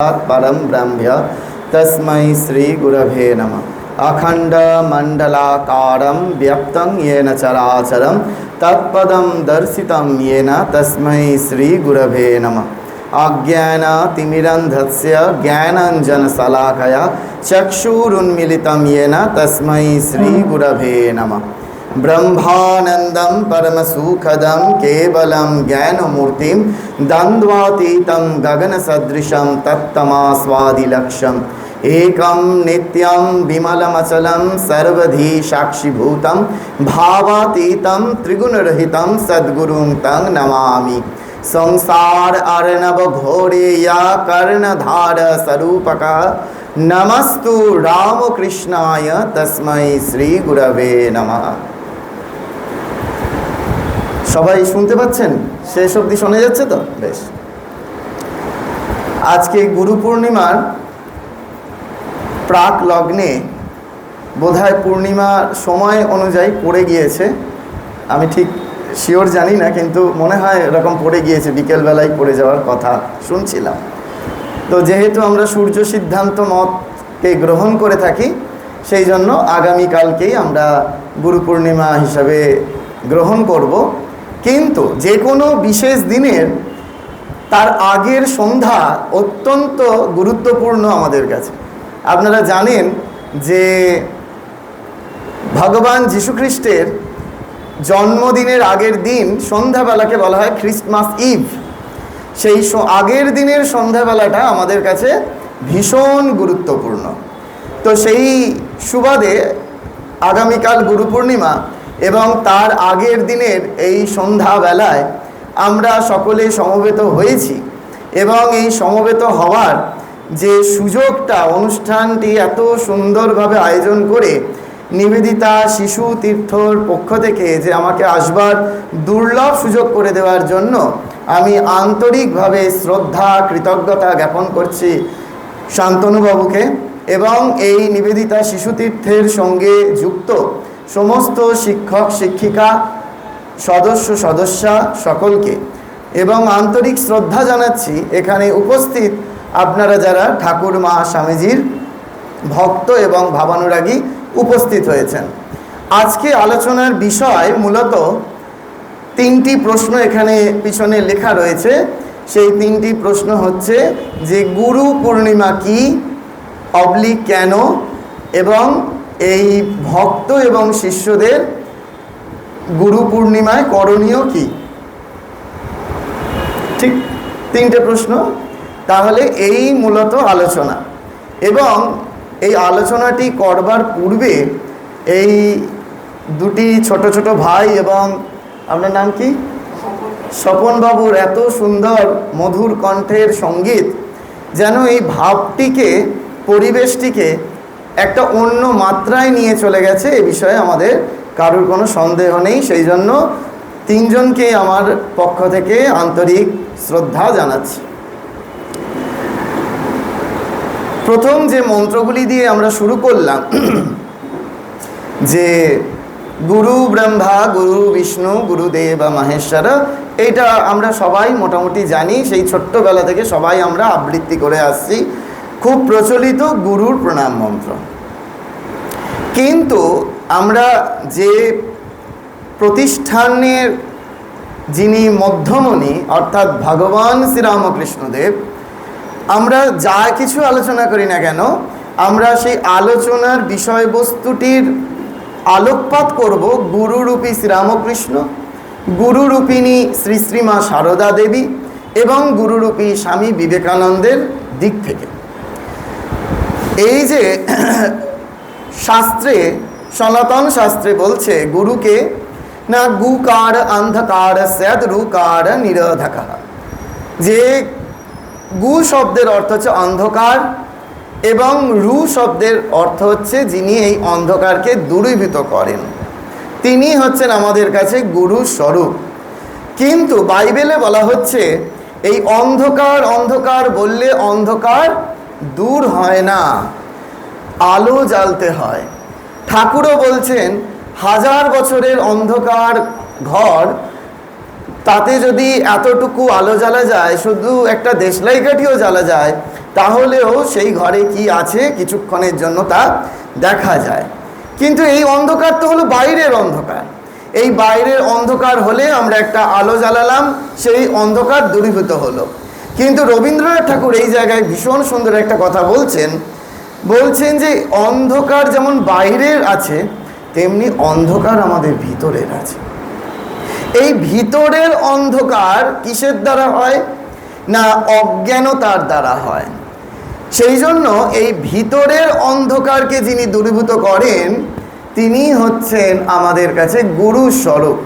साक्षात् परं ब्रह्म तस्मै श्रीगुरवे नमः अखण्डमण्डलाकारं व्यक्तं येन चराचरं तत्पदं दर्शितं येन तस्मै श्रीगुरवे नमः अज्ञानतिमिरन्धस्य ज्ञानञ्जनशलाकया चक्षुरुन्मिलितं येन तस्मै श्रीगुरवे नमः ब्रह्मानन्दं परमसुखदं केवलं ज्ञानमूर्तिं द्वन्द्वातीतं गगनसदृशं तत्तमास्वादिलक्ष्यम् एकं नित्यं विमलमचलं सर्वधी साक्षिभूतं भावातीतं त्रिगुणरहितं सद्गुरुं तं नमामि। संसार अर्णव घोरे या कर्णधार स्वरूपक। नमस्तु रामकृष्णाय तस्मै श्रीगुरवे नमः। সবাই শুনতে পাচ্ছেন? শেষ অবধি শোনা যাচ্ছে তো? বেশ। আজকে গুরু পূর্ণিমার প্রাক লগ্নে বোধহয় পূর্ণিমার সময় অনুযায়ী পড়ে গিয়েছে। আমি ঠিক শিওর জানি না, কিন্তু মনে হয় এরকম পড়ে গিয়েছে, বিকেলবেলায় পড়ে যাওয়ার কথা শুনছিলাম। তো যেহেতু আমরা সূর্য সিদ্ধান্ত মতকে গ্রহণ করে থাকি, সেই জন্য আগামীকালকেই আমরা গুরু পূর্ণিমা হিসাবে গ্রহণ করব। কিন্তু যে কোনো বিশেষ দিনের তার আগের সন্ধ্যা অত্যন্ত গুরুত্বপূর্ণ আমাদের কাছে। আপনারা জানেন যে ভগবান যীশুখ্রিস্টের জন্মদিনের আগের দিন সন্ধ্যাবেলাকে বলা হয় খ্রিস্টমাস ইভ। সেই আগের দিনের সন্ধ্যাবেলাটা আমাদের কাছে ভীষণ গুরুত্বপূর্ণ। তো সেই সুবাদে আগামীকাল গুরু পূর্ণিমা এবং তার আগের দিনের এই সন্ধ্যাবেলায় আমরা সকলে সমবেত হয়েছি এবং এই সমবেত হওয়ার যে সুযোগটা, অনুষ্ঠানটি এত সুন্দরভাবে আয়োজন করে নিবেদিতা শিশু তীর্থর পক্ষ থেকে যে আমাকে আসবার দুর্লভ সুযোগ করে দেওয়ার জন্য আমি আন্তরিকভাবে শ্রদ্ধা, কৃতজ্ঞতা জ্ঞাপন করছি শান্তনুবাবুকে এবং এই নিবেদিতা শিশু তীর্থের সঙ্গে যুক্ত সমস্ত শিক্ষক, শিক্ষিকা, সদস্য, সদস্যা সকলকে। এবং আন্তরিক শ্রদ্ধা জানাচ্ছি, এখানে উপস্থিত আপনারা যারা ঠাকুর মা স্বামীজির ভক্ত এবং ভাবানুরাগী উপস্থিত হয়েছেন। আজকে আলোচনার বিষয় মূলত তিনটি প্রশ্ন এখানে পিছনে লেখা রয়েছে। সেই তিনটি প্রশ্ন হচ্ছে যে, গুরু পূর্ণিমা কি অবলিক কেন, এবং এই ভক্ত এবং শিষ্যদের গুরু পূর্ণিমায় করণীয় কি? ঠিক তিনটে প্রশ্ন। তাহলে এই মূলত আলোচনা। এবং এই আলোচনাটি করবার পূর্বে এই দুটি ছোট ছোট ভাই এবং আপনার নাম কি? স্বপনবাবুর এত সুন্দর মধুর কণ্ঠের সংগীত যেন এই ভাবটিকে, পরিবেশটিকে একটা অন্য মাত্রায় নিয়ে চলে গেছে এ বিষয়ে আমাদের কারোর কোনো সন্দেহ নেই। সেই জন্য তিনজনকে আমার পক্ষ থেকে আন্তরিক শ্রদ্ধা জানাচ্ছি। প্রথম যে মন্ত্রগুলি দিয়ে আমরা শুরু করলাম, যে গুরু ব্রহ্মা, গুরু বিষ্ণু গুরুদেব বা মাহেশ্বর, এইটা আমরা সবাই মোটামুটি জানি। সেই ছোট্টবেলা থেকে সবাই আমরা আবৃত্তি করে আসছি। খুব প্রচলিত গুরুর প্রণাম মন্ত্র। কিন্তু আমরা যে প্রতিষ্ঠানের যিনি মধ্যমণি, অর্থাৎ ভগবান শ্রীরামকৃষ্ণদেব, আমরা যা কিছু আলোচনা করি না কেন, আমরা সেই আলোচনার বিষয়বস্তুটির আলোকপাত করব গুরুরূপী শ্রীরামকৃষ্ণ, গুরুরূপিণী শ্রী শ্রীমা সারদা দেবী এবং গুরুরূপী স্বামী বিবেকানন্দের দিক থেকে। এই যে শাস্ত্রে, সনাতন শাস্ত্রে বলছে, গুরুকে না গুকার অন্ধকার, স্যাদ রুকার নিরোধক যে গু শব্দের অর্থ হচ্ছে অন্ধকার এবং রু শব্দের অর্থ হচ্ছে যিনি এই অন্ধকারকে দূরীভূত করেন। তিনি হচ্ছেন আমাদের কাছে গুরু স্বরূপ কিন্তু বাইবেলে বলা হচ্ছে, এই অন্ধকার অন্ধকার বললে অন্ধকার দূর হয় না। আলো জ্বালতে হয়। ঠাকুরও বলছেন, হাজার বছরের অন্ধকার ঘর, তাতে যদি এতটুকু আলো জ্বালা যায়, শুধু একটা দেশলাই কাঠিও জ্বালা যায়, তাহলেও সেই ঘরে কি আছে কিছুক্ষণের জন্য তা দেখা যায়। কিন্তু এই অন্ধকার তো হলো বাইরের অন্ধকার। এই বাইরের অন্ধকার হলে আমরা একটা আলো জ্বালালাম, সেই অন্ধকার দূরীভূত হলো। কিন্তু রবীন্দ্রনাথ ঠাকুর এই জায়গায় ভীষণ সুন্দর একটা কথা বলছেন বলছেন যে অন্ধকার যেমন বাইরের আছে, তেমনি অন্ধকার আমাদের ভিতরের আছে। এই ভিতরের অন্ধকার কিসের দ্বারা হয়? না অজ্ঞানতার দ্বারা হয়। সেই জন্য এই ভিতরের অন্ধকারকে যিনি দূরীভূত করেন, তিনি হচ্ছেন আমাদের কাছে গুরু স্বরূপ।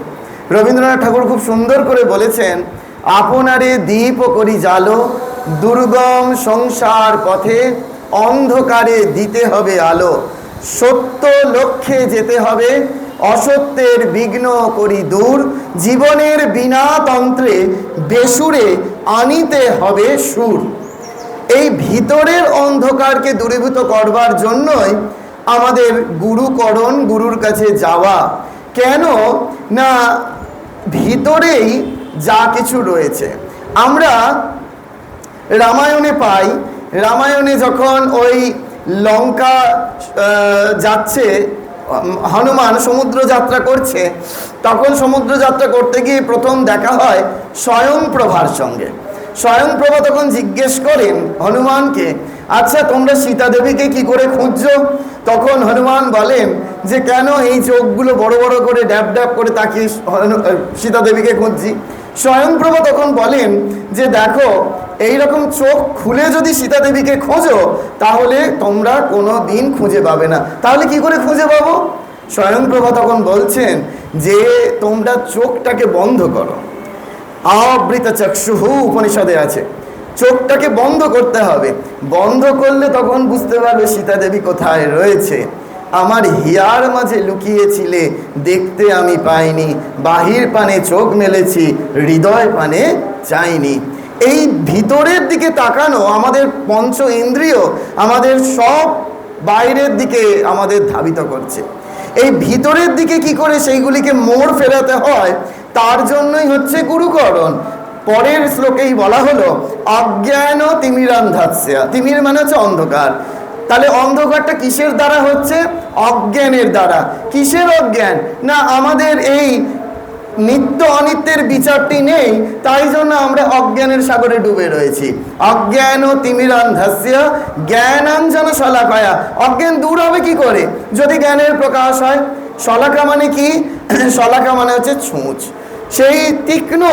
রবীন্দ্রনাথ ঠাকুর খুব সুন্দর করে বলেছেন, আপনারে দীপ করি জালো, দুর্গম সংসার পথে অন্ধকারে দিতে হবে আলো। সত্য লক্ষ্যে যেতে হবে। অসত্যের বিঘ্ন করি দূর। জীবনের বিনা তন্ত্রে বেসুরে আনিতে হবে সুর। এই ভিতরের অন্ধকারকে দূরীভূত করবার জন্যই আমাদের গুরুকরণ গুরুর কাছে যাওয়া। কেন? না, ভিতরেই যা কিছু রয়েছে। আমরা রামায়ণে পাই রামায়ণে যখন ওই লঙ্কা যাচ্ছে হনুমান সমুদ্র যাত্রা করছে, তখন সমুদ্র যাত্রা করতে গিয়ে প্রথম দেখা হয় স্বয়ংপ্রভার সঙ্গে। স্বয়ংপ্রভা তখন জিজ্ঞেস করেন হনুমানকে আচ্ছা তোমরা সীতা দেবীকে কি করে খুঁজছো? তখন হনুমান বলেন যে, কেন এই চোখগুলো বড় বড় করে ড্যাব ড্যাব করে তাকিয়ে সীতা দেবীকে খুঁজছি? স্বয়ংপ্রভা তখন বলেন যে, দেখো এই রকম চোখ খুলে যদি সীতা দেবীকে খোঁজো, তাহলে তোমরা কোনো দিন খুঁজে পাবে না। তাহলে কি করে খুঁজে পাবো? স্বয়ংপ্রভা তখন বলছেন যে, তোমরা চোখটাকে বন্ধ করো। আবৃত চক্ষুহু উপনিষদে আছে, চোখটাকে বন্ধ করতে হবে। বন্ধ করলে তখন বুঝতে পারবে সীতা দেবী কোথায় রয়েছে। আমার হিয়ার মাঝে লুকিয়েছিলে, দেখতে আমি পাইনি। বাহির পানে চোখ মেলেছি, হৃদয় পানে চাইনি। এই ভিতরের দিকে তাকানো আমাদের পঞ্চ ইন্দ্রিয় আমাদের সব বাইরের দিকে আমাদের ধাবিত করছে। এই ভিতরের দিকে কি করে সেইগুলিকে মোড় ফেরাতে হয়, তার জন্যই হচ্ছে গুরুকরণ। পরের শ্লোকেই বলা হলো অজ্ঞান তিমিরান্ধাস্যা। তিমির মানে হচ্ছে অন্ধকার। তাহলে অন্ধকারটা কিসের দ্বারা হচ্ছে? অজ্ঞানের দ্বারা। কিসের অজ্ঞান? না, আমাদের এই নিত্য অনিত্যের বিচারটি নেই, তাই জন্য আমরা অজ্ঞানের সাগরে ডুবে রয়েছি। অজ্ঞান ও তিমিরান্ধাস্য, জ্ঞানাঞ্জন শলাকায়া। অজ্ঞান দূর হবে কি করে? যদি জ্ঞানের প্রকাশ হয়, শলাকা মানে কি? শলাকা মানে হচ্ছে ছুঁচ। সেই তীক্ষ্ণ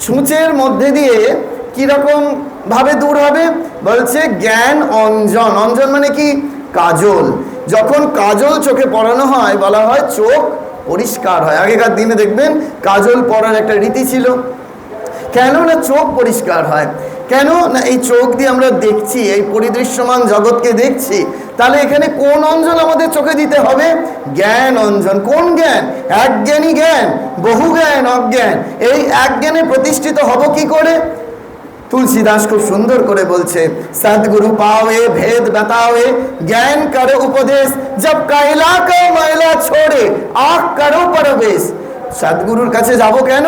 ছুঁচের মধ্যে দিয়ে কীরকম ভাবে দূর হবে? বলছে জ্ঞান অঞ্জন। অঞ্জন মানে কি? কাজল। যখন কাজল চোখে পড়ানো হয়, বলা হয় চোখ পরিষ্কার হয়। আগেকার দিনে দেখবেন কাজল পরার একটা রীতি ছিল। কেন না চোখ পরিষ্কার হয়? কেন না এই চোখ দিয়ে আমরা দেখছি, এই পরিদৃশ্যমান জগৎকে দেখছি? তাহলে এখানে কোন অঞ্জন আমাদের চোখে দিতে হবে? জ্ঞান অঞ্জন কোন জ্ঞান? একজ্ঞানী জ্ঞান বহু জ্ঞান অজ্ঞান। এই এক জ্ঞানে প্রতিষ্ঠিত হব কি করে? তুলসীদাস খুব সুন্দর করে বলছে, সদগুরু পাওয়ে ভেদ বাতাওয়ে জ্ঞান করো উপদেশ জব কায়লা কো ময়লা ছোড়ে, আখ করো পরবেশ। সদগুরুর কাছে যাব কেন?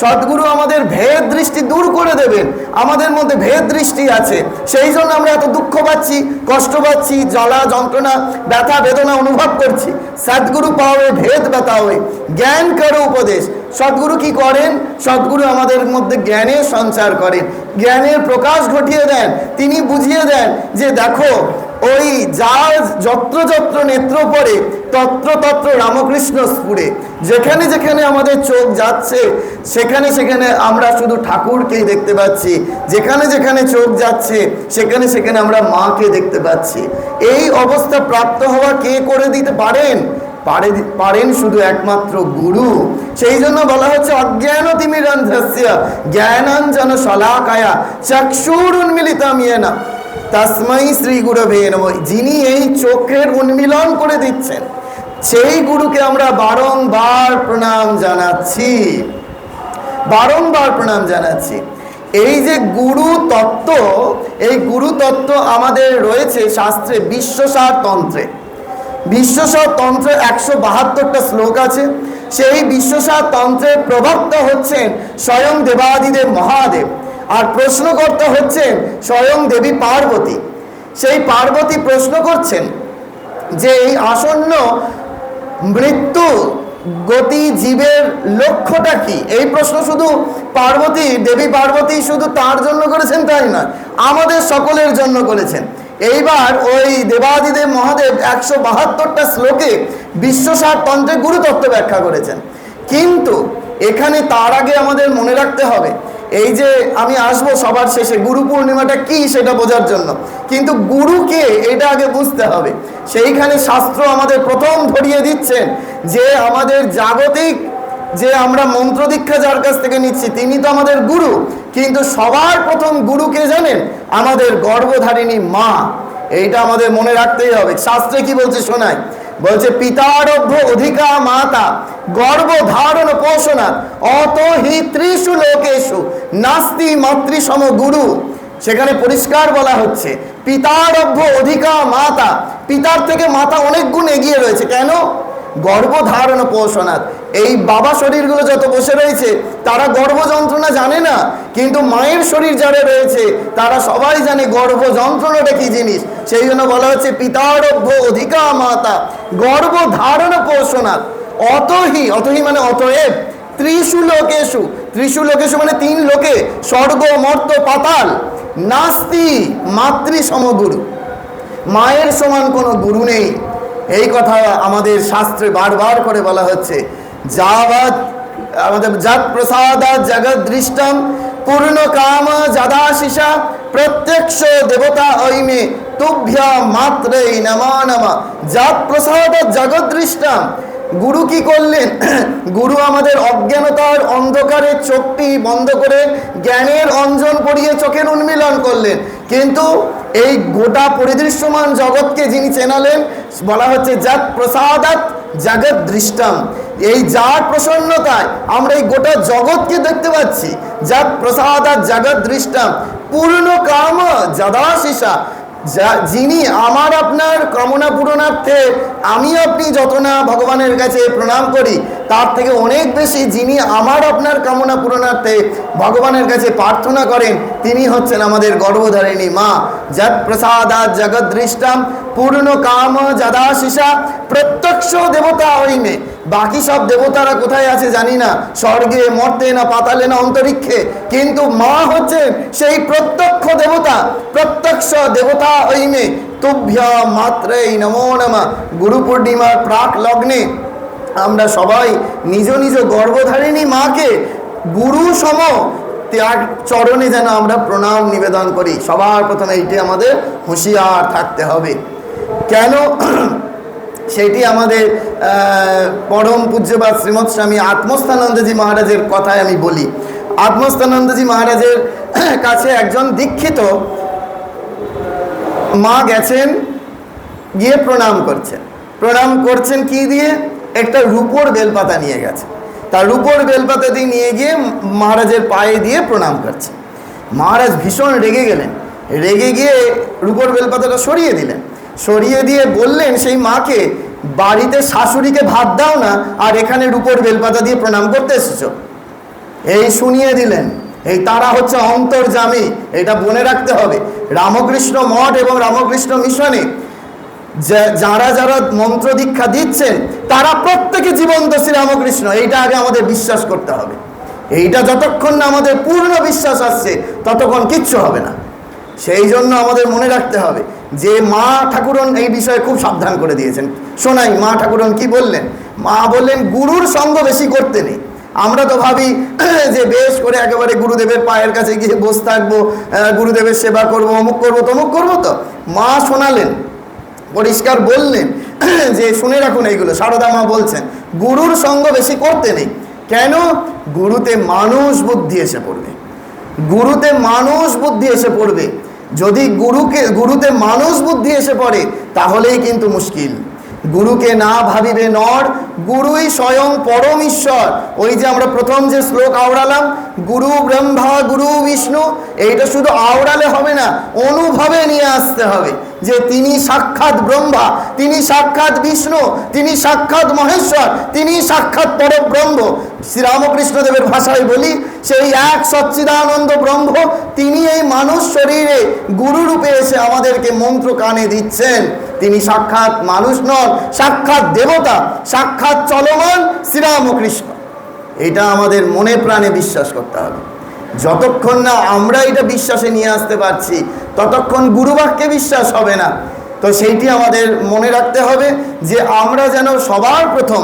সদগুরু আমাদের ভেদ দৃষ্টি দূর করে দেবেন, আমাদের মধ্যে ভেদ দৃষ্টি আছে, সেই জন্য আমরা এত দুঃখ পাচ্ছি, কষ্ট পাচ্ছি, জ্বলা যন্ত্রণা, ব্যথা বেদনা অনুভব করছি। সদগুরু পাওয়ে ভেদ ব্যথা হয়ে জ্ঞান করো উপদেশ সদ্গুরু কি করেন? সদ্গুরু আমাদের মধ্যে জ্ঞানের সঞ্চার করেন। জ্ঞানের প্রকাশ ঘটিয়ে দেন। তিনি বুঝিয়ে দেন যে দেখো, ওই যার যত্র যত্র নেত্র পড়ে তত্র তত্র রামকৃষ্ণ স্ফুরে। যেখানে যেখানে আমাদের চোখ যাচ্ছে, সেখানে সেখানে আমরা শুধু ঠাকুরকেই দেখতে পাচ্ছি। যেখানে যেখানে চোখ যাচ্ছে, সেখানে সেখানে আমরা মাকে দেখতে পাচ্ছি। এই অবস্থা প্রাপ্ত হওয়া কে করে দিতে পারেন? পারে পারেন শুধু একমাত্র গুরু। সেই জন্য বলা হচ্ছে অজ্ঞান তিমিরন্ধ্রস্য জ্ঞানাঞ্জন শলাকায়া, চক্ষুর উন্মিলিতাম না তসমৈ শ্রী গুরবে নম। যিনি এই চোখের উন্মিলন করে দিচ্ছেন, সেই গুরুকে আমরা বারংবার প্রণাম জানাচ্ছি। বারংবার প্রণাম জানাচ্ছি। এই যে গুরু তত্ত্ব, এই গুরু তত্ত্ব আমাদের রয়েছে শাস্ত্রে বিশ্বসার তন্ত্রে বিশ্বসার তন্ত্রে একশো বাহাত্তরটা শ্লোক আছে। সেই বিশ্বসার তন্ত্রের প্রবক্তা হচ্ছেন স্বয়ং দেবাদিদেব মহাদেব। আর প্রশ্নকর্তা হচ্ছেন স্বয়ং দেবী পার্বতী। সেই পার্বতী প্রশ্ন করছেন যে এই আসন্ন মৃত্যু গতি জীবের লক্ষ্যটা কি? এই প্রশ্ন শুধু পার্বতী, দেবী পার্বতী শুধু তার জন্য করেছেন তাই না আমাদের সকলের জন্য করেছেন। এইবার ওই দেবাদিদেব মহাদেব একশো বাহাত্তরটা শ্লোকে বিশ্বসার তন্ত্রে গুরুতত্ত্ব ব্যাখ্যা করেছেন। কিন্তু এখানে তার আগে আমাদের মনে রাখতে হবে, এই যে আমি আসব সবার শেষে, গুরু পূর্ণিমাটা কি সেটা বোঝার জন্য। কিন্তু গুরুকে এটা আগে বুঝতে হবে। সেইখানে শাস্ত্র আমাদের প্রথম ধরিয়ে দিচ্ছেন যে আমাদের জাগতিক যে আমরা মন্ত্র দীক্ষা যার কাছ থেকে নিচ্ছি, তিনি তো আমাদের গুরু। কিন্তু সবার প্রথম গুরুকে জানেন? আমাদের গর্ভধারিণী মা। এইটা আমাদের মনে রাখতেই হবে। শাস্ত্রে কি বলছে শোনায়? বলছে পিতারভ্য অধিকা মাতা গর্ভ ধারণ পোষণা অত হি ত্রিশু লোকেশু নাস্তি মাতৃসম গুরু। সেখানে পরিষ্কার বলা হচ্ছে পিতারভ্য অধিকা মাতা, পিতার থেকে মাতা অনেক গুণ এগিয়ে রয়েছে। কেন? গর্ভধারণ পোষণাত। এই বাবা শরীরগুলো যত বসে রয়েছে, তারা গর্ভ যন্ত্রণা জানে না, কিন্তু মায়ের শরীর যারা রয়েছে, তারা সবাই জানে গর্ভ যন্ত্রণাটা কি জিনিস। সেই জন্য বলা হচ্ছে পিতারভ্য অধিকা মাতা। গর্ভধারণ পোষণাত। অতহি অতহি মানে অতএব ত্রিশু লোকেশু ত্রিশু লোকেশু মানে তিন লোকে, স্বর্গ, মর্ত, পাতাল। নাস্তি, মাতৃ, সমগুরু। মায়ের সমান কোনো গুরু নেই। এই কথা আমাদের শাস্ত্রে বারবার করে বলা হচ্ছে। যাবৎ আমাদের জাত প্রসাদা জগৎ দৃষ্টম পূর্ণ কাম যাদাশিসা প্রত্যক্ষ দেবতা ঐমে তুভ্যা মাত্রে নমা নমা। জাত প্রসাদ জগৎ দৃষ্টম গুরু কি করলেন? গুরু আমাদের অজ্ঞানতার অন্ধকারের চোখটি বন্ধ করে জ্ঞানের অঞ্জন পড়িয়ে চোখের উন্মিলন করলেন। কিন্তু এই গোটা পরিদৃশ্যমান জগৎকে যিনি চেনালেন, বলা হচ্ছে জাত প্রসাদাত জগৎ দৃষ্টম। এই যার প্রসন্নতায় আমরা এই গোটা জগৎকে দেখতে পাচ্ছি। জাত প্রসাদাত জগৎ দৃষ্টম। পূর্ণ কাম যদাশিসা যা, যিনি আমার আপনার কামনা পূরণার্থে আমি আপনি যত না ভগবানের কাছে প্রণাম করি, তার থেকে অনেক বেশি যিনি আমার আপনার কামনা পূরণার্থে ভগবানের কাছে প্রার্থনা করেন, তিনি হচ্ছেন আমাদের গর্ভধারিণী মা। যৎ প্রসাদাত জগদ্দৃষ্টাম পূর্ণ কাম যদাশিসা প্রত্যক্ষ দেবতা হইমে। বাকি সব দেবতারা কোথায় আছে জানি না। স্বর্গে মর্তে না পাতালে না অন্তরিক্ষে। কিন্তু মা হচ্ছে সেই প্রত্যক্ষ দেবতা প্রত্যক্ষ দেবতা হইমে। তুভ্য মাত্রেই নমো নমা। গুরু পূর্ণিমার প্রাক লগ্নে আমরা সবাই নিজ নিজ গর্ভধারিণী মাকে গুরু সম তার চরণে যেন আমরা প্রণাম নিবেদন করি। সবার প্রথমে এইটি আমাদের হুঁশিয়ার থাকতে হবে। কেন? সেটি আমাদের পরম পূজ্যবাদ শ্রীমৎ স্বামী আত্মস্থানন্দজি মহারাজের কথায় আমি বলি। আত্মস্থানন্দজি মহারাজের কাছে একজন দীক্ষিত মা গেছেন, গিয়ে প্রণাম করছেন। প্রণাম করছেন কি দিয়ে? একটা রূপোর বেলপাতা নিয়ে গেছে। তার রূপোর বেলপাতা দিয়ে নিয়ে গিয়ে মহারাজের পায়ে দিয়ে প্রণাম করছে। মহারাজ ভীষণ রেগে গেলেন। রেগে গিয়ে রূপোর বেলপাতাটা সরিয়ে দিলেন। সরিয়ে দিয়ে বললেন, সেই মাকে বাড়িতে শাশুড়িকে ভাত দাও না, আর এখানে রূপোর বেলপাতা দিয়ে প্রণাম করতে এসেছ। এই শুনিয়ে দিলেন, এই তারা হচ্ছে অন্তর্জামী এটা মনে রাখতে হবে। রামকৃষ্ণ মঠ এবং রামকৃষ্ণ মিশনে যারা যারা মন্ত্র দীক্ষা দিচ্ছেন, তারা প্রত্যেকে জীবন্ত শ্রী রামকৃষ্ণ এইটা আগে আমাদের বিশ্বাস করতে হবে। এইটা যতক্ষণ না আমাদের পূর্ণ বিশ্বাস আসছে, ততক্ষণ কিচ্ছু হবে না। সেই জন্য আমাদের মনে রাখতে হবে যে মা ঠাকুরন এই বিষয়ে খুব সাবধান করে দিয়েছেন। শোনাই, মা ঠাকুরন কি বললেন? মা বললেন, গুরুর সঙ্গ বেশি করতে নেই। আমরা তো ভাবি, যে বেশ করে একেবারে গুরুদেবের পায়ের কাছে গিয়ে বসে থাকব গুরুদেবের সেবা করব, অমুক করব, তমুক করব তো? মা শোনালেন, পরিষ্কার বললেন, যে শুনে রাখুন এইগুলো। সারদা মা বলছেন, গুরুর সঙ্গ বেশি করতে নেই। কেন? গুরুতে মানুষ বুদ্ধি এসে পড়বে। গুরুতে মানুষ বুদ্ধি এসে পড়বে। যদি গুরুকে, গুরুতে মানুষ বুদ্ধি এসে পড়ে, তাহলেই কিন্তু মুশকিল। গুরুকে না ভাবিবে নর, গুরুই স্বয়ং পরম ঈশ্বর। ওই যে আমরা প্রথম যে শ্লোক আওড়ালাম, গুরু ব্রহ্মা, গুরু বিষ্ণু, এইটা শুধু আওড়ালে হবে না, অনুভবে নিয়ে আসতে হবে। যে তিনি সাক্ষাৎ ব্রহ্মা, তিনি সাক্ষাৎ বিষ্ণু, তিনি সাক্ষাৎ মহেশ্বর, তিনি সাক্ষাৎ পরব্রহ্ম। শ্রীরামকৃষ্ণদেবের ভাষায় বলি, সেই এক সচ্চিদানন্দ ব্রহ্ম, তিনি এই মানুষ শরীরে গুরুরূপে এসে আমাদেরকে মন্ত্র কানে দিচ্ছেন। তিনি সাক্ষাৎ মানুষ নন, সাক্ষাৎ দেবতা, সাক্ষাৎ চলমান শ্রীরামকৃষ্ণ। এটা আমাদের মনে প্রাণে বিশ্বাস করতে হবে। যতক্ষণ না আমরা এটা বিশ্বাসে নিয়ে আসতে পারছি, ততক্ষণ গুরুবাক্যে বিশ্বাস হবে না। তো সেইটি আমাদের মনে রাখতে হবে যে আমরা যেন সবার প্রথম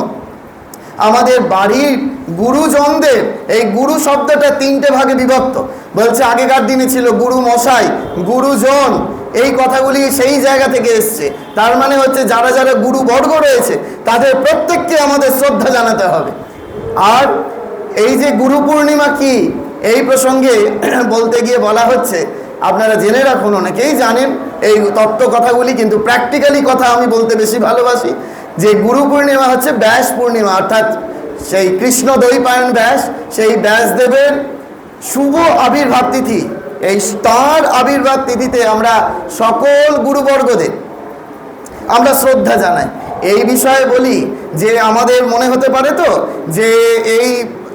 আমাদের বাড়ির গুরুজনদের, এই গুরু শব্দটা তিনটে ভাগে বিভক্ত। বলছে, আগেকার দিনে ছিল গুরু মশাই, গুরুজন, এই কথাগুলি সেই জায়গা থেকে এসছে। তার মানে হচ্ছে যারা যারা গুরু বর্গ রয়েছে, তাদের প্রত্যেককে আমাদের শ্রদ্ধা জানাতে হবে। আর এই যে গুরু পূর্ণিমা কি? এই প্রসঙ্গে বলতে গিয়ে বলা হচ্ছে, আপনারা জেনে রাখুন, অনেকেই জানেন এই তত্ত্ব কথাগুলি, কিন্তু প্র্যাকটিক্যালি কথা আমি বলতে বেশি ভালোবাসি। যে গুরু পূর্ণিমা হচ্ছে ব্যাস পূর্ণিমা, অর্থাৎ সেই কৃষ্ণ দৈপায়ন ব্যাস, সেই ব্যাসদেবের শুভ আবির্ভাব তিথি। এই তাঁর আবির্ভাব তিথিতে আমরা সকল গুরুবর্গদের আমরা শ্রদ্ধা জানাই। এই বিষয়ে বলি যে আমাদের মনে হতে পারে তো, যে এই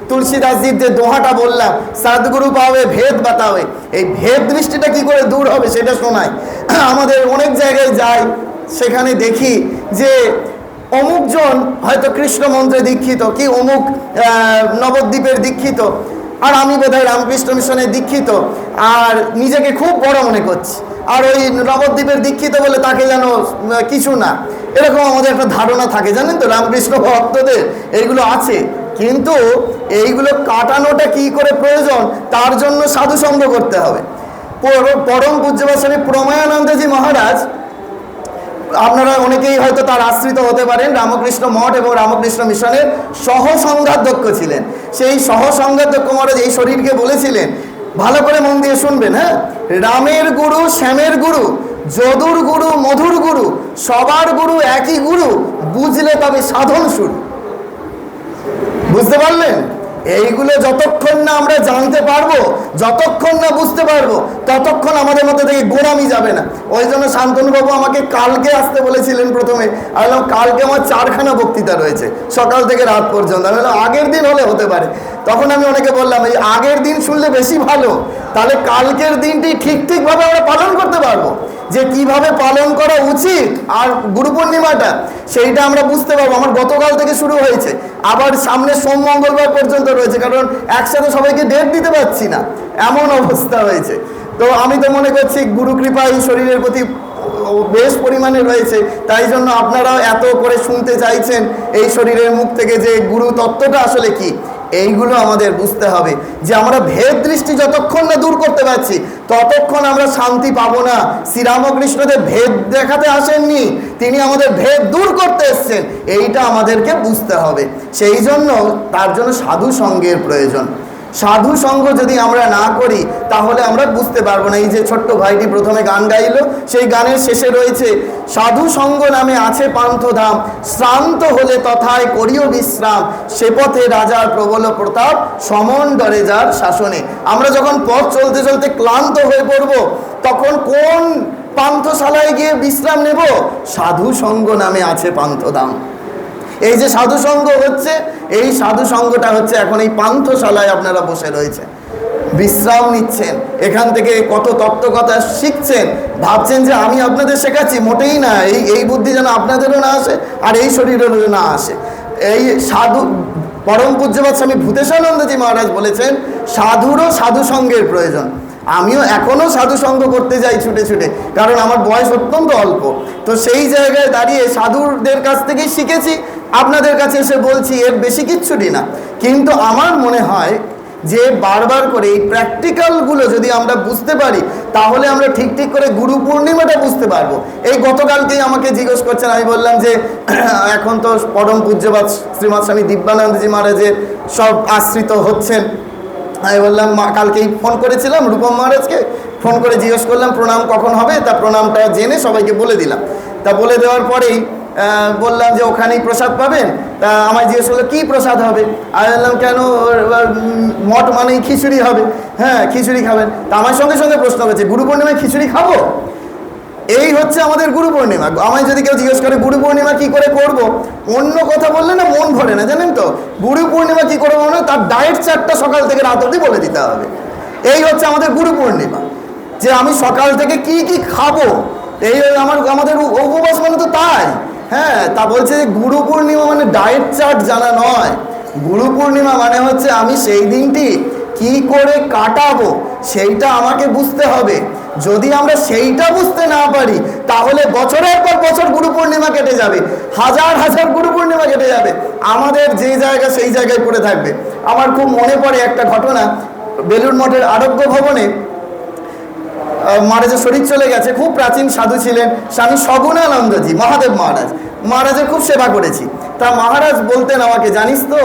তুলসীদাসজির যে দোহাটা বললাম সদ্গুরু পাবে ভেদ বাতাবে এই ভেদ দৃষ্টিটা কি করে দূর হবে সেটা শোনায়। আমাদের অনেক জায়গায় যাই, সেখানে দেখি যে অমুকজন হয়তো কৃষ্ণ মন্ত্রে দীক্ষিত, কি অমুক নবদ্বীপের দীক্ষিত, আর আমি বোধহয় রামকৃষ্ণ মিশনে দীক্ষিত, আর নিজেকে খুব বড় মনে করছি। আর ওই নবদ্বীপের দীক্ষিত বলে তাকে যেন কিছু না। এরকম আমাদের একটা ধারণা থাকে, জানেন তো? রামকৃষ্ণ ভক্তদের এইগুলো আছে। কিন্তু এইগুলো কাটানোটা কি করে প্রয়োজন? তার জন্য সাধু সঙ্গ করতে হবে। পর- পরম পূজ্যবাদ স্বামী প্রময়ানন্দজি মহারাজ, আপনারা অনেকেই হয়তো তার আশ্রিত হতে পারেন, রামকৃষ্ণ মঠ এবং রামকৃষ্ণ মিশনের সহ সংঘাধ্যক্ষ ছিলেন। সেই সহ সংঘাধ্যক্ষ মহারাজ এই শরীরকে বলেছিলেন, ভালো করে মন দিয়ে শুনবেন হ্যাঁ? রামের গুরু, শ্যামের গুরু, যদুর গুরু, মধুর গুরু, সবার গুরু একই গুরু, বুঝলে তবে সাধন শুরু। বুঝতে পারলেন? এইগুলো যতক্ষণ না আমরা জানতে পারব, যতক্ষণ না বুঝতে পারব, ততক্ষণ আমাদের মধ্যে থেকে গোড়ামি যাবে না। ওই জন্য শান্তনুবাবু আমাকে কালকে আসতে বলেছিলেন প্রথমে। আমি বললাম, কালকে আমার চারখানা বক্তৃতা রয়েছে, সকাল থেকে রাত পর্যন্ত। আমি বললাম, আগের দিন হলে হতে পারে। তখন আমি অনেকে বললাম, এই আগের দিন শুনলে বেশি ভালো। তাহলে কালকের দিনটি ঠিক ঠিকভাবে আমরা পালন করতে পারব। যে কীভাবে পালন করা উচিত আর গুরু পূর্ণিমাটা, সেইটা আমরা বুঝতে পারব। আমার গতকাল থেকে শুরু হয়েছে। আবার সামনে সোম, মঙ্গলবার পর্যন্ত রয়েছে, কারণ একসাথে সবাইকে ডেট দিতে পারছি না। এমন অবস্থা হয়েছে। তো আমি তো মনে করছি গুরু কৃপা এই শরীরের প্রতি বেশ পরিমাণে রয়েছে। তাই জন্য আপনারাও এত করে শুনতে চাইছেন এই শরীরের মুখ থেকে যে গুরু তত্ত্বটা আসলে কি। এইগুলো আমাদের বুঝতে হবে যে আমরা ভেদ দৃষ্টি যতক্ষণ না দূর করতে পারছি, ততক্ষণ আমরা শান্তি পাবো না। শ্রীরামকৃষ্ণদের ভেদ দেখাতে আসেননি, তিনি আমাদের ভেদ দূর করতে এসছেন। এইটা আমাদেরকে বুঝতে হবে। সেই জন্য তার জন্য সাধু সঙ্গের প্রয়োজন। সাধু সঙ্গ যদি আমরা না করি, তাহলে আমরা বুঝতে পারব না। এই যে ছোট্ট ভাইটি প্রথমে গান গাইলো, সেই গানের শেষে রয়েছে, সাধু সঙ্গ নামে আছে পান্থধাম, শ্রান্ত হলে তথায় করিও বিশ্রাম, সে পথে রাজার প্রবল প্রতাপ, সমন ডরে যার শাসনে। আমরা যখন পথ চলতে চলতে ক্লান্ত হয়ে পড়ব, তখন কোন পান্থশালায় গিয়ে বিশ্রাম নেব? সাধু সঙ্গ নামে আছে পান্থধাম। এই যে সাধু সঙ্গ হচ্ছে, এই সাধু সঙ্গটা হচ্ছে এখন এই পান্থশালায় আপনারা বসে রয়েছেন। বিশ্রাম নিচ্ছেন, এখান থেকে কত তত্ত্বকথা শিখছেন, ভাবছেন যে আমি আপনাদের শেখাচ্ছি, মোটেই না, এই এই বুদ্ধি যেন আপনাদেরও না আসে আর এই শরীরেরও না আসে। এই সাধু, পরম পূজ্যবাদ স্বামী ভূতেশানন্দজি মহারাজ বলেছেন, সাধুরও সাধু সঙ্গের প্রয়োজন। আমিও এখনও সাধু সঙ্গ করতে যাই ছুটে ছুটে, কারণ আমার বয়স অত্যন্ত অল্প। তো সেই জায়গায় দাঁড়িয়ে সাধুদের কাছ থেকেই শিখেছি আপনাদের কাছে এসে বলছি, এর বেশি কিচ্ছুটি না। কিন্তু আমার মনে হয় যে বারবার করে এই প্র্যাকটিক্যালগুলো যদি আমরা বুঝতে পারি, তাহলে আমরা ঠিক ঠিক করে গুরু পূর্ণিমাটা বুঝতে পারব। এই গতকালকেই আমাকে জিজ্ঞেস করছেন, আমি বললাম যে, এখন তো পরম পূজ্যবাদ শ্রীমৎ স্বামী দিব্যানন্দজি মহারাজের সব আশ্রিত হচ্ছেন। আমি বললাম, মা, কালকেই ফোন করেছিলাম রূপম মহারাজকে। ফোন করে জিজ্ঞেস করলাম, প্রণাম কখন হবে? তা প্রণামটা জেনে সবাইকে বলে দিলাম। তা বলে দেওয়ার পরেই বললাম যে ওখানেই প্রসাদ পাবেন। তা আমায় জিজ্ঞেস করল, কী প্রসাদ হবে? আমি বললাম, কেন? মঠ মানেই খিচুড়ি হবে। হ্যাঁ খিচুড়ি খাবেন। তা আমার সঙ্গে সঙ্গে প্রশ্ন করেছে, গুরু পূর্ণিমায় খিচুড়ি খাব? এই হচ্ছে আমাদের গুরু পূর্ণিমা। আমায় যদি কেউ জিজ্ঞেস করে, গুরু পূর্ণিমা কী করে করব? অন্য কথা বললে না মন ভরে না, জানেন তো? গুরু পূর্ণিমা কী করব মনে তার ডায়েট চারটা সকাল থেকে রাত অবধি বলে দিতে হবে। এই হচ্ছে আমাদের গুরু পূর্ণিমা। যে আমি সকাল থেকে কি কি খাব? এই আমার, আমাদের উপবাস মানে তো তাই। হ্যাঁ তা বলছে যে গুরু পূর্ণিমা মানে ডায়েট চার্ট জানা নয়। গুরু পূর্ণিমা মানে হচ্ছে আমি সেই দিনটি কি করে কাটাবো, সেইটা আমাকে বুঝতে হবে। যদি আমরা সেইটা বুঝতে না পারি, তাহলে বছরের পর বছর গুরু পূর্ণিমা কেটে যাবে। হাজার হাজার গুরু পূর্ণিমা কেটে যাবে। আমাদের যে জায়গা সেই জায়গায় পড়ে থাকবে। আমার খুব মনে পড়ে একটা ঘটনা। বেলুড় মঠের আরোগ্য ভবনে মহারাজের শরীর চলে গেছে, খুব প্রাচীন সাধু ছিলেন স্বামী সগুণানন্দজি মহাদেব মহারাজ। মহারাজের খুব সেবা করেছি। তা মহারাজ বলতেন আমাকে, জানিস তো,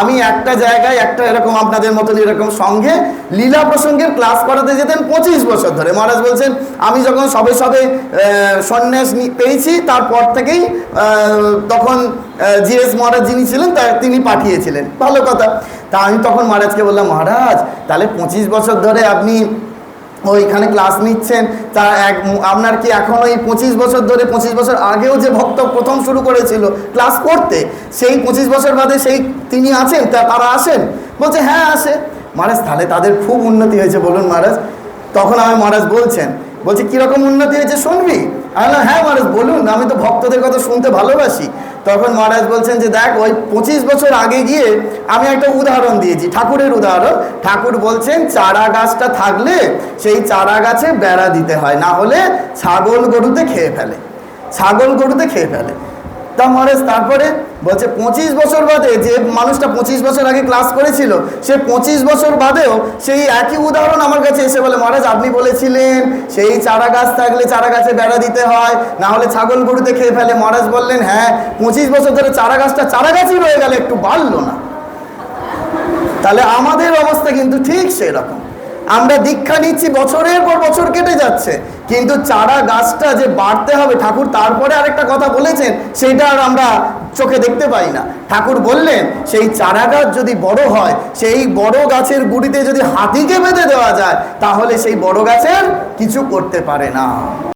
আমি একটা জায়গায় একটা এরকম আপনাদের মতন এরকম সঙ্গে লীলা প্রসঙ্গের ক্লাস করাতে যেতেন পঁচিশ বছর ধরে। মহারাজ বলছেন, আমি যখন সবে সবে সন্ন্যাস পেয়েছি, তারপর থেকেই তখন জিএস মহারাজ যিনি ছিলেন, তা তিনি পাঠিয়েছিলেন। ভালো কথা। তা আমি তখন মহারাজকে বললাম, মহারাজ, তাহলে পঁচিশ বছর ধরে আপনি ওইখানে ক্লাস নিচ্ছেন। তা এক আপনার কি এখন ওই পঁচিশ বছর ধরে, পঁচিশ বছর আগেও যে ভক্ত প্রথম শুরু করেছিল ক্লাস করতে, সেই পঁচিশ বছর বাদে সেই তিনি আছেন? তা তারা আসেন? বলছে হ্যাঁ আসে। মহারাজ, তাহলে তাদের খুব উন্নতি হয়েছে, বলুন মহারাজ। তখন আমি মহারাজ বলছেন, বলছে, কীরকম উন্নতি হয়েছে, শুনবি? আমি হ্যাঁ মহারাজ, বলুন, আমি তো ভক্তদের কথা শুনতে ভালোবাসি। তখন মহারাজ বলছেন যে দেখ, ওই পঁচিশ বছর আগে গিয়ে আমি একটা উদাহরণ দিয়েছি, ঠাকুরের উদাহরণ। ঠাকুর বলছেন, চারা গাছটা থাকলে সেই চারা গাছে বেড়া দিতে হয়, না হলে ছাগল গরুতে খেয়ে ফেলে। ছাগল গরুতে খেয়ে ফেলে। তা মহারাজ, তারপরে বলছে, পঁচিশ বছর বাদে যে মানুষটা পঁচিশ বছর আগে ক্লাস করেছিল, সে পঁচিশ বছর বাদেও সেই একই উদাহরণ আমার কাছে এসে বলে, মহারাজ, আপনি বলেছিলেন, সেই চারা গাছ থাকলে চারা গাছে বেড়া দিতে হয়, না হলে ছাগল গরুতে খেয়ে ফেলে। মহারাজ বললেন হ্যাঁ পঁচিশ বছর ধরে চারা গাছটা চারা গাছই রয়ে গেলে, একটু বাড়লো না। তাহলে আমাদের অবস্থা কিন্তু ঠিক সেরকম। আমরা দীক্ষা নিচ্ছি, বছরের পর বছর কেটে যাচ্ছে। কিন্তু চারা গাছটা যে বাড়তে হবে ঠাকুর, তারপরে আরেকটা কথা বলেছেন সেইটা আর আমরা চোখে দেখতে পাই না। ঠাকুর বললেন, সেই চারা গাছ যদি বড় হয়, সেই বড় গাছের গুড়িতে যদি হাতিকে বেঁধে দেওয়া যায়, তাহলে সেই বড় গাছের কিছু করতে পারে না।